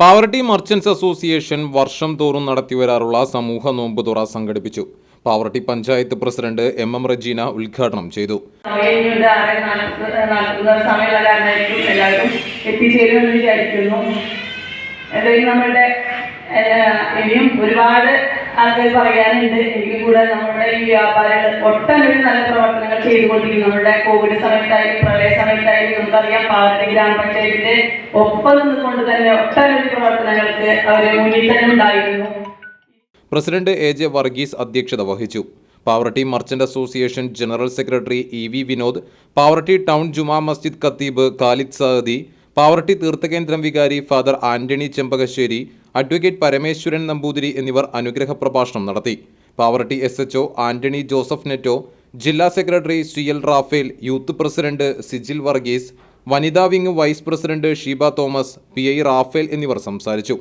Pavaratty merchants association വർഷം തോറും നടത്തിവരാറുള്ള സമൂഹ നോമ്പ് തുറ സംഘടിപ്പിച്ചു. Pavaratty panchayat president M M Rajeena ഉദ്ഘാടനം ചെയ്തു. ഒരുപാട് പറയാനുണ്ട് എങ്കിൽ കൂടെ നമ്മുടെ ഈ വ്യാപാരികൾ ഒട്ടനവധി നല്ല പ്രവർത്തനങ്ങൾ ചെയ്തുകൊണ്ടിരിക്കുന്നു നമ്മുടെ കോവിഡ് സമയത്തായാലും സമയത്തായാലും നമുക്കറിയാം പാവട്ടി ഗ്രാമപഞ്ചായത്തിന്റെ ഒപ്പം നിന്നുകൊണ്ട് തന്നെ ഒട്ടനവധി പ്രവർത്തനങ്ങൾക്ക് അവർ മുന്നിൽ തന്നെ ഉണ്ടായിരുന്നു. പ്രസിഡന്റ് എ ജെ വർഗീസ് അധ്യക്ഷത വഹിച്ചു. Pavaratty merchant association general secretary E V Vinod Pavaratty town Juma Masjid ഖത്തീബ് ഖാലിദ് സഹദി പാവറട്ടി തീർത്ഥകേന്ദ്രം വികാരി ഫാദർ ആന്റണി ചെമ്പകശ്ശേരി അഡ്വക്കേറ്റ് പരമേശ്വരൻ നമ്പൂതിരി എന്നിവർ അനുഗ്രഹ പ്രഭാഷണം നടത്തി. Pavaratty S H O Antony Joseph Netto ജില്ലാ secretary C L Raphael youth president Sijil Varghese വനിതാ wing vice president Sheeba Thomas P I Raphael എന്നിവർ സംസാരിച്ചു.